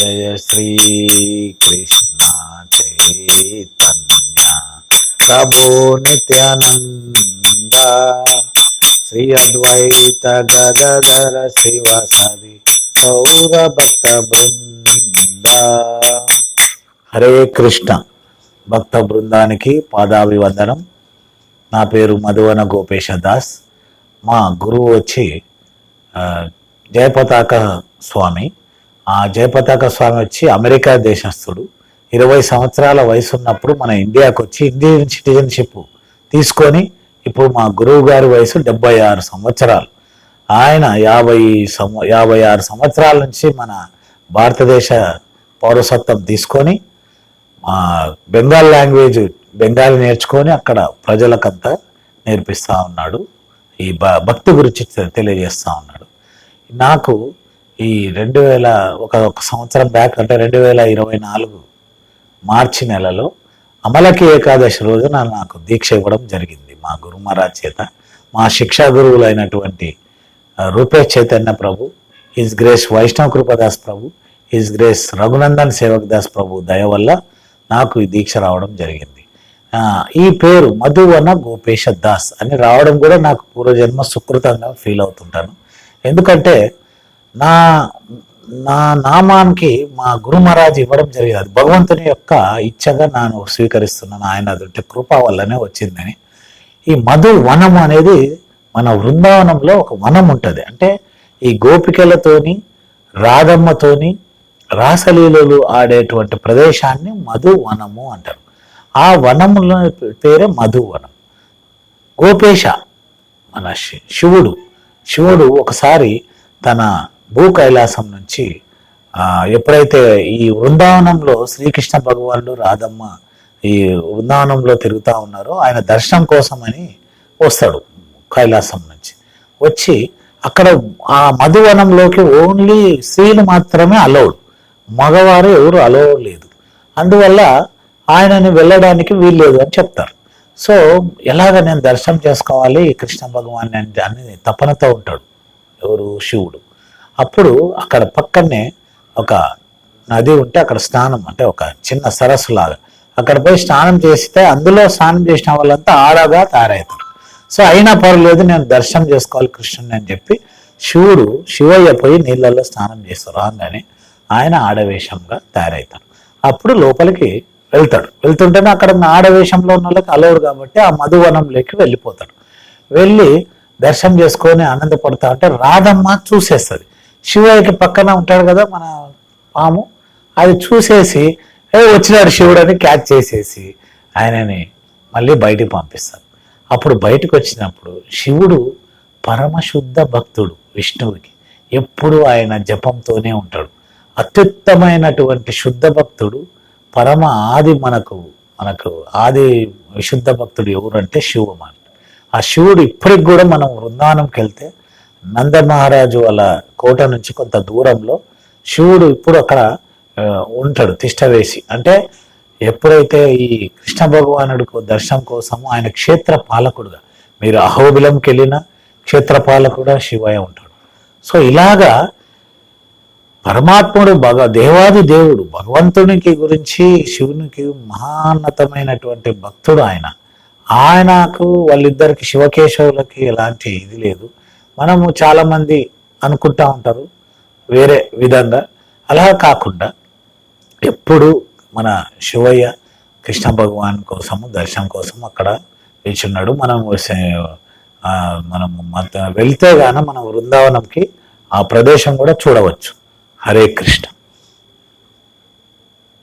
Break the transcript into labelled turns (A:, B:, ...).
A: జయ శ్రీ కృష్ణ చైతన్య ప్రభు నిత్యానంద. శ్రీ అద్వైత గదర శివ సరి గౌర భక్త బృంద. హరే కృష్ణ. భక్త బృందానికి పాదాభివందనం. నా పేరు మధువన గోపేశ దాస్. మా గురువు వచ్చి జయపతాక స్వామి. జయపతాక స్వామి వచ్చి అమెరికా దేశస్థుడు. ఇరవై సంవత్సరాల వయసు ఉన్నప్పుడు మన ఇండియాకు వచ్చి ఇండియన్ సిటిజన్షిప్ తీసుకొని ఇప్పుడు మా గురువు గారి వయసు డెబ్బై ఆరు సంవత్సరాలు. ఆయన యాభై సంవ యాభై ఆరు సంవత్సరాల నుంచి మన భారతదేశ పౌరసత్వం తీసుకొని బెంగాల్ లాంగ్వేజ్ బెంగాలీ నేర్చుకొని అక్కడ ప్రజలకంతా నేర్పిస్తూ ఉన్నాడు. ఈ భ భక్తి గురించి తెలియజేస్తూ ఉన్నాడు. నాకు ఈ రెండు వేల ఒక ఒక సంవత్సరం బ్యాక్ అంటే రెండు వేల ఇరవై నాలుగు మార్చి నెలలో అమలకి ఏకాదశి రోజున నాకు దీక్ష ఇవ్వడం జరిగింది. మా గురు మహారాజ్ చేత మా శిక్షా గురువులైనటువంటి Rupesh Chaitanya Prabhu his grace Vaishnav Kripadas Prabhu his grace Raghunandan Sevak Das Prabhu దయ వల్ల నాకు ఈ దీక్ష రావడం జరిగింది. ఈ పేరు మధువన గోపేశ దాస్ అని రావడం కూడా నాకు పూర్వజన్మ సుకృతంగా ఫీల్ అవుతుంటాను. ఎందుకంటే నా నా నామానికి మా గురు మహారాజ్ ఇవ్వడం జరిగింది. అది భగవంతుని యొక్క ఇచ్చగా నేను స్వీకరిస్తున్నాను. ఆయన అదంటే కృప వల్లనే వచ్చిందని. ఈ మధు వనం అనేది మన బృందావనంలో ఒక వనం ఉంటుంది. అంటే ఈ గోపికలతోని రాధమ్మతోని రాసలీలలు ఆడేటువంటి ప్రదేశాన్ని మధు వనము అంటారు. ఆ వనములో పేరే మధువనం గోపేశ మన శి- శివుడు శివుడు ఒకసారి తన భూ కైలాసం నుంచి ఎప్పుడైతే ఈ వృందావనంలో శ్రీకృష్ణ భగవానుడు రాధమ్మ ఈ వృందావనంలో తిరుగుతూ ఉన్నారో ఆయన దర్శనం కోసమని వస్తాడు కైలాసం నుంచి. వచ్చి అక్కడ ఆ మధువనంలోకి ఓన్లీ స్త్రీలు మాత్రమే అలౌడ్. మగవారు ఎవరు అలౌడ్ లేదు. అందువల్ల ఆయనని వెళ్ళడానికి వీల్లేదు అని చెప్తారు. సో ఎలాగ నేను దర్శనం చేసుకోవాలి? ఈ కృష్ణ భగవాన్ అని తపనతో ఉంటాడు ఎవరు? శివుడు. అప్పుడు అక్కడ పక్కనే ఒక నది ఉంటే అక్కడ స్నానం అంటే ఒక చిన్న సరస్సు లాగా. అక్కడ పోయి స్నానం చేస్తే అందులో స్నానం చేసిన వాళ్ళంతా ఆడగా తయారవుతారు. సో అయినా పర్లేదు నేను దర్శనం చేసుకోవాలి కృష్ణుని అని చెప్పి శివుడు శివయ్య పోయి నీళ్ళల్లో స్నానం చేస్తారు రాగానే. ఆయన ఆడవేషంగా తయారవుతాడు అప్పుడు లోపలికి వెళ్తాడు. వెళ్తుంటేనే అక్కడ ఉన్న ఆడవేషంలో ఉన్న వాళ్ళకి అలవుడు కాబట్టి ఆ మధువనంలోకి వెళ్ళిపోతాడు. వెళ్ళి దర్శనం చేసుకొని ఆనందపడతా అంటే రాధమ్మ చూసేస్తుంది. శివయ్యకి పక్కన ఉంటాడు కదా మన పాము. అది చూసేసి ఏ వచ్చినాడు శివుడు అని క్యాచ్ చేసేసి ఆయనని మళ్ళీ బయటికి పంపిస్తారు. అప్పుడు బయటకు వచ్చినప్పుడు శివుడు పరమశుద్ధ భక్తుడు విష్ణువుకి. ఎప్పుడు ఆయన జపంతోనే ఉంటాడు. అత్యుత్తమైనటువంటి శుద్ధ భక్తుడు పరమ ఆది మనకు మనకు ఆది విశుద్ధ భక్తుడు ఎవరు అంటే శివుడు శివమాన్ ఆ శివుడు ఇప్పటికి కూడా మనం వృందావనంకి వెళ్తే నంద మహారాజు వాళ్ళ కోట నుంచి కొంత దూరంలో శివుడు ఇప్పుడు అక్కడ ఉంటాడు తిష్ట వేసి. అంటే ఎప్పుడైతే ఈ కృష్ణ భగవానుడికి దర్శనం కోసం ఆయన క్షేత్ర పాలకుడుగా మీరు అహోబిలంకి వెళ్ళినా క్షేత్ర పాలకుడుగా శివయ్య ఉంటాడు. సో ఇలాగా పరమాత్ముడు భగ దేవాది దేవుడు భగవంతునికి గురించి శివునికి మహాన్నతమైనటువంటి భక్తుడు ఆయన. ఆయనకు వాళ్ళిద్దరికి శివకేశవులకి ఎలాంటి ఇది లేదు. మనము చాలామంది అనుకుంటా ఉంటారు వేరే విధంగా. అలా కాకుండా ఎప్పుడు మన శివయ్య కృష్ణ భగవాన్ కోసము దర్శనం కోసం అక్కడ వేచున్నాడు మనం మనము మనం మత- వెళ్తే గాన మనం వృందావనంకి ఆ ప్రదేశం కూడా చూడవచ్చు. హరే కృష్ణ.